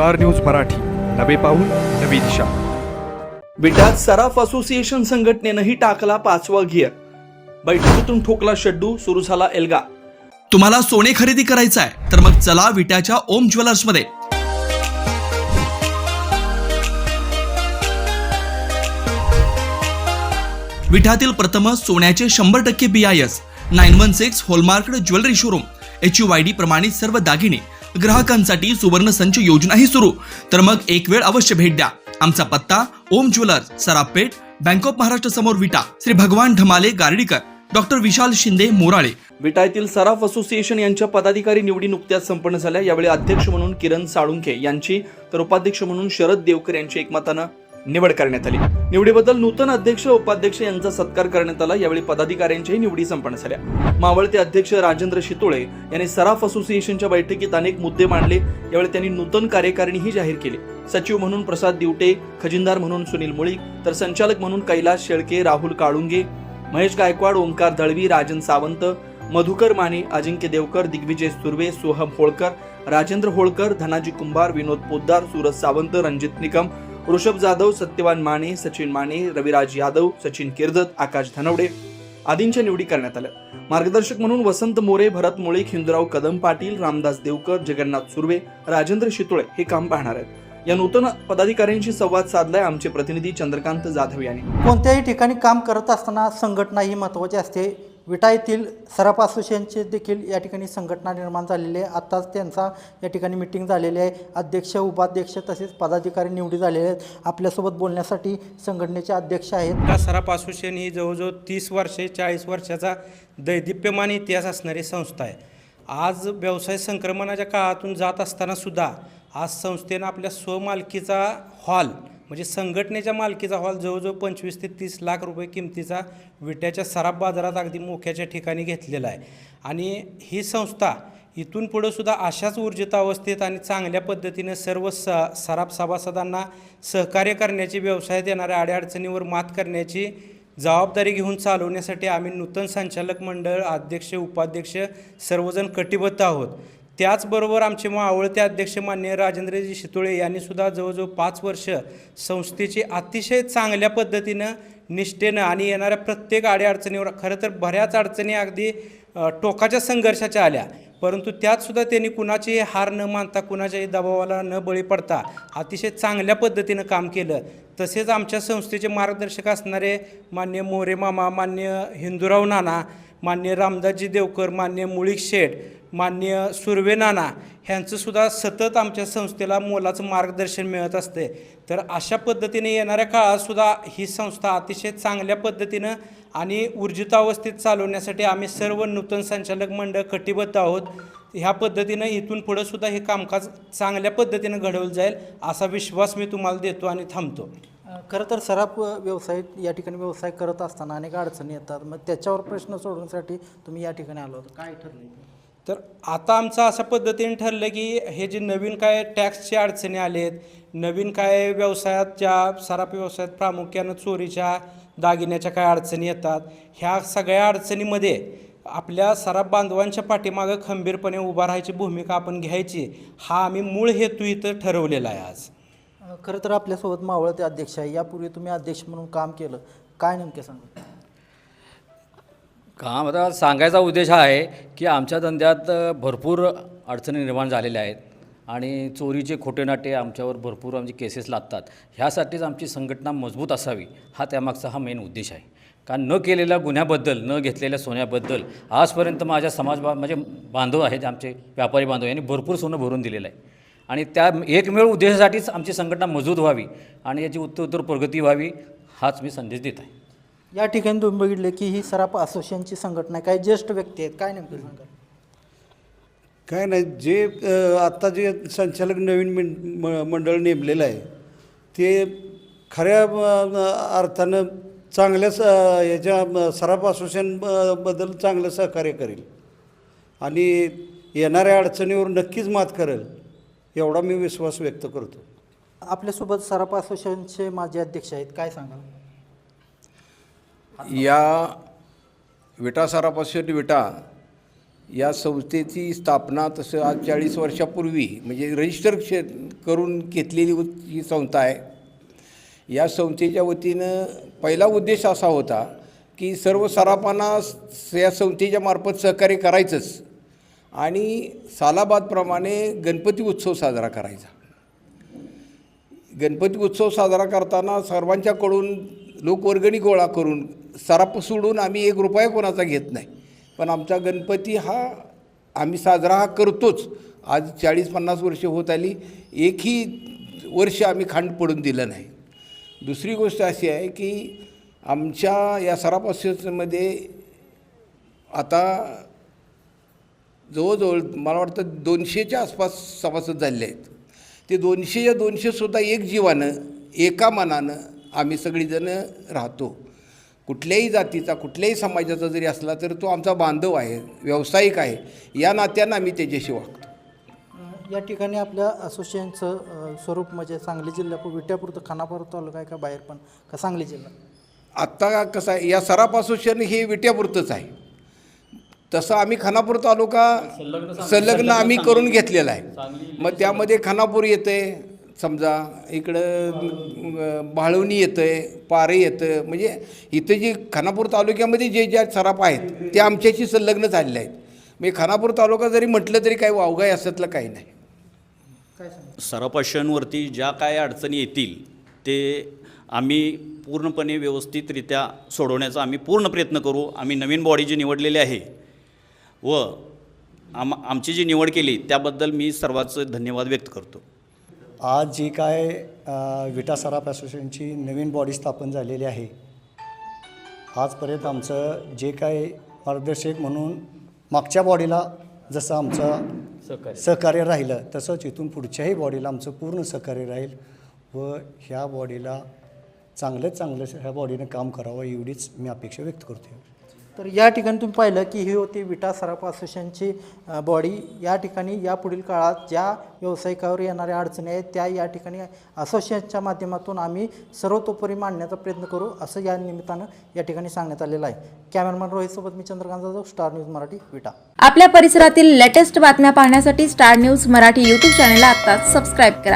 Star news Marathi. नवे पाऊल नवी दिशा. विट्यात सराफ असोसिएशन संघटनेनंही टाकला पाचवा गिअर बैठकीतून ठोकला शड्डू सुरू झाला एल्गा. तुम्हाला सोने खरेदी करायचं आहे तर मग चला विट्याच्या ओम ज्वेलर्समध्ये विठ्यातील प्रथम सोन्याचे शंभर टक्के B I S nine one six hallmark jewellery showroom H U I D प्रमाणित सर्व दागिने ग्राहकांसाठी सुवर्ण संच योजनाही सुरू. तर मग एक वेळ अवश्य भेट द्या. आमचा पत्ता Om jewellers Sarapeth bank of Maharashtra समोर विटा श्री भगवान ढमाले गार्डीकर डॉक्टर विशाल शिंदे मोराळे. विटा येथील सराफ असोसिएशन यांच्या पदाधिकारी निवडी नुकत्याच संपन्न झाल्या. यावेळी अध्यक्ष म्हणून किरण साळुंखे यांची तर उपाध्यक्ष म्हणून शरद देवकर यांची एकमतानं निवड करण्यात आली. निवडीबद्दल नूतन अध्यक्ष उपाध्यक्ष यांचा सत्कार करण्यात आला. यावेळी पदाधिकाऱ्यांच्याही निवडी संपन्न झाल्या. मावळते अध्यक्ष राजेंद्र शितोळे यांनी सराफ असोसिएशनच्या बैठकीत अनेक मुद्दे मांडले. यावेळी त्यांनी नूतन कार्यकारिणीही जाहीर केली. सचिव म्हणून प्रसाद दिवटे खजिनदार म्हणून सुनील मुळीक तर संचालक म्हणून कैलास शेळके राहुल काळुंगे महेश गायकवाड ओंकार दळवी राजन सावंत मधुकर माने अजिंक्य देवकर दिग्विजय सुर्वे सोहम होळकर राजेंद्र होळकर धनाजी कुंभार विनोद पोद्दार सूरज सावंत रणजित निकम ऋषभ जाधव सत्यवान माने सचिन माने रविराज यादव सचिन किर्दत आकाश धनवडे आदींच्या निवडी करण्यात आल्या. मार्गदर्शक म्हणून वसंत मोरे भरत मुळीक हिंदुराव कदम पाटील रामदास देवकर जगन्नाथ सुर्वे राजेंद्र शितोळे हे काम पाहणार आहेत. या नूतन पदाधिकाऱ्यांशी संवाद साधलाय आमचे प्रतिनिधी चंद्रकांत जाधव यांनी. कोणत्याही ठिकाणी काम करत असताना संघटना ही महत्त्वाची असते. विटा येथील सराफ असोसिएशनचे देखील या ठिकाणी संघटना निर्माण झालेली आहे. आत्ताच त्यांचा या ठिकाणी मिटिंग झालेली आहे. अध्यक्ष उपाध्यक्ष तसेच पदाधिकारी निवडी झालेले आहेत. आपल्यासोबत बोलण्यासाठी संघटनेचे अध्यक्ष आहेत. का सराफ असोसिएशन ही जवळजवळ तीस वर्षे चाळीस वर्षाचा दैदिप्यमान इतिहास असणारी संस्था आहे. आज व्यवसाय संक्रमणाच्या काळातून जात असताना सुद्धा आज संस्थेनं आपल्या स्वमालकीचा हॉल म्हणजे संघटनेच्या मालकीचा हॉल जवळजवळ पंचवीस ते तीस लाख रुपये किमतीचा विट्याच्या सराफ बाजारात अगदी मोक्याच्या ठिकाणी घेतलेला आहे. आणि ही संस्था इथून पुढं सुद्धा अशाच ऊर्जित अवस्थेत आणि चांगल्या पद्धतीने सर्व स सराफ सभासदांना सहकार्य करण्याची व्यवसायात येणाऱ्या अडीअडचणीवर मात करण्याची जबाबदारी घेऊन चालवण्यासाठी आम्ही नूतन संचालक मंडळ अध्यक्ष उपाध्यक्ष सर्वजण कटिबद्ध आहोत. त्याचबरोबर आमचे मावळते अध्यक्ष मान्य राजेंद्रजी शितोळे यांनी सुद्धा जवळजवळ पाच वर्ष संस्थेची अतिशय चांगल्या पद्धतीनं निष्ठेनं आणि येणाऱ्या प्रत्येक अडीअडचणीवर खरं तर बऱ्याच अडचणी अगदी टोकाच्या संघर्षाच्या आल्या. परंतु त्यातसुद्धा त्यांनी कुणाची हार न मानता कुणाच्याही दबावाला न बळी पडता अतिशय चांगल्या पद्धतीनं काम केलं. तसेच आमच्या संस्थेचे मार्गदर्शक असणारे मान्य मोरे मामा मान्य हिंदूराव नाना मान्य रामदासजी देवकर मान्य मुळीक शेठ मान्य सुर्वे नाना ह्यांचंसुद्धा सतत आमच्या संस्थेला मोलाचं मार्गदर्शन मिळत असते. तर अशा पद्धतीने येणाऱ्या काळातसुद्धा ही संस्था अतिशय चांगल्या पद्धतीनं आणि ऊर्जितावस्थेत चालवण्यासाठी आम्ही सर्व नूतन संचालक मंडळ कटिबद्ध आहोत. ह्या पद्धतीनं इथून पुढं सुद्धा हे कामकाज चांगल्या पद्धतीनं घडवलं जाईल असा विश्वास मी तुम्हाला देतो आणि थांबतो. खरं तर सराफ व्यवसाय या ठिकाणी व्यवसाय करत असताना अनेक अडचणी येतात. मग त्याच्यावर प्रश्न सोडवण्यासाठी तुम्ही या ठिकाणी आलो होता. काय ठरलं तर आता आमचं अशा पद्धतीने ठरलं की हे जे नवीन काय टॅक्सचे अडचणी आलेत नवीन काय व्यवसायात ज्या सराफ व्यवसायात प्रामुख्यानं चोरीच्या दागिन्याच्या काय अडचणी येतात ह्या सगळ्या अडचणीमध्ये आपल्या सराफ बांधवांच्या पाठीमागं खंबीरपणे उभा राहायची भूमिका आपण घ्यायची हा आम्ही मूळ हेतू इथं ठरवलेला आहे आज. खरं तर आपल्यासोबत मावळते अध्यक्ष आहे. यापूर्वी तुम्ही अध्यक्ष म्हणून काम केलं. काय नेमके सांगा? काम आता सांगायचा उद्देश हा आहे की आमच्या धंद्यात भरपूर अडचणी निर्माण झालेल्या आहेत आणि चोरीचे खोटे नाटे आमच्यावर भरपूर आमचे केसेस लागतात. ह्यासाठीच आमची संघटना मजबूत असावी हा त्यामागचा हा मेन उद्देश आहे. कारण न केलेल्या गुन्ह्याबद्दल न घेतलेल्या सोन्याबद्दल आजपर्यंत माझ्या समाज बा म्हणजे बांधव आहेत आमचे व्यापारी बांधव यांनी भरपूर सोनं भरून दिलेलं आहे. आणि त्या एकमेव उद्देशासाठीच आमची संघटना मजबूत व्हावी आणि याची उत्तरोत्तर प्रगती व्हावी हाच मी संदेश देत आहे. या ठिकाणी तुम्ही बघितले की ही सराफ असोसिएशनची संघटना आहे. काही ज्येष्ठ व्यक्ती आहेत. काय नेमके सांगा काय नाही जे आत्ता जे संचालक नवीन मिं म- मंडळ नेमलेलं आहे ते खऱ्या अर्थानं चांगल्या स याच्या म- सराफ असोसिएशन ब- बद्दल चांगलं सहकार्य करेल. आणि येणाऱ्या अडचणीवर नक्कीच मात करेल. एवढा मी विश्वास व्यक्त करतो. आपल्यासोबत सराफ असोसिएशनचे माजी अध्यक्ष आहेत काय सांगाल? या विटा सरापासून विटा या संस्थेची स्थापना तसं आज चाळीस वर्षापूर्वी म्हणजे रजिस्टर क्षे करून घेतलेली ही संस्था आहे. या संस्थेच्या वतीनं पहिला उद्देश असा होता की सर्व सराफांना स- या संस्थेच्या मार्फत सहकार्य करायचंच. आणि सालाबादप्रमाणे गणपती उत्सव साजरा करायचा. गणपती उत्सव साजरा करताना सर्वांच्याकडून लोकवर्गणी गोळा करून सराप सोडून आम्ही एक रुपया कोणाचा घेत नाही. पण आमचा गणपती हा आम्ही साजरा हा करतोच. आज चाळीस पन्नास वर्षे होत आली. एकही वर्ष आम्ही खांड पडून दिलं नाही. दुसरी गोष्ट अशी आहे की आमच्या या सराप असोसिएशनमध्ये आता जवळजवळ मला वाटतं दोनशेच्या आसपास सभासद झालेले आहेत. ते दोनशे या दोनशेसुद्धा एक जीवानं एका मनानं आम्ही सगळीजणं राहतो. कुठल्याही जातीचा कुठल्याही समाजाचा जरी असला तर तो आमचा बांधव आहे व्यावसायिक आहे. या नात्यानं आम्ही त्याच्याशी वागतो. या ठिकाणी आपल्या असोसिएशनचं स्वरूप म्हणजे सांगली जिल्हा विट्यापुरतं खानापूर तालुका आहे का बाहेर पण? का सांगली जिल्हा? आत्ता कसं आहे या सराफ असोसिएशन हे विट्यापुरतंच आहे. तसं आम्ही खानापूर तालुका संलग्न आम्ही करून घेतलेला आहे. मग त्यामध्ये खानापूर येतं आहे समजा इकडं बाळवणी. येतं आहे पारे येतं म्हणजे इथं जे खानापूर तालुक्यामध्ये जे ज्या सराफ आहेत ते आमच्याशी संलग्न झालेले आहेत. म्हणजे खानापूर तालुका जरी म्हटलं तरी काही वावगा आहे असतलं काही नाही. सरपशांवरती ज्या काय अडचणी येतील ते आम्ही पूर्णपणे व्यवस्थितरित्या सोडवण्याचा आम्ही पूर्ण प्रयत्न करू. आम्ही नवीन बॉडी जी निवडलेली आहे व आम आमची जी निवड केली त्याबद्दल मी सर्वांचं धन्यवाद व्यक्त करतो. आज जी काय विटा सराफ असोसिएशनची नवीन बॉडी स्थापन झालेली आहे आजपर्यंत आमचं जे काय मार्गदर्शक म्हणून मागच्या बॉडीला जसं आमचं सहकार्य. राहिलं तसंच इथून पुढच्याही बॉडीला आमचं पूर्ण सहकार्य राहील व ह्या बॉडीला चांगलं चांगलं ह्या बॉडीनं काम करावं एवढीच मी अपेक्षा व्यक्त करतो तर या ठिकाणी तुम्ही पाहिलं की ही होती विटा सराफ असोसिएशनची बॉडी या ठिकाणी या पुढील काळात ज्या व्यावसायिकावर येणाऱ्या अडचणी आहेत त्या या ठिकाणी असोसिएशनच्या माध्यमातून आम्ही सर्वतोपरी मांडण्याचा प्रयत्न करू असं या निमित्तानं या ठिकाणी सांगण्यात आलेलं आहे. कॅमेरामॅन रोहितसोबत मी चंद्रकांत जाधव स्टार न्यूज मराठी विटा. आपल्या परिसरातील लेटेस्ट बातम्या पाहण्यासाठी स्टार न्यूज मराठी यूट्यूब चॅनलला आत्ताच सबस्क्राईब करा.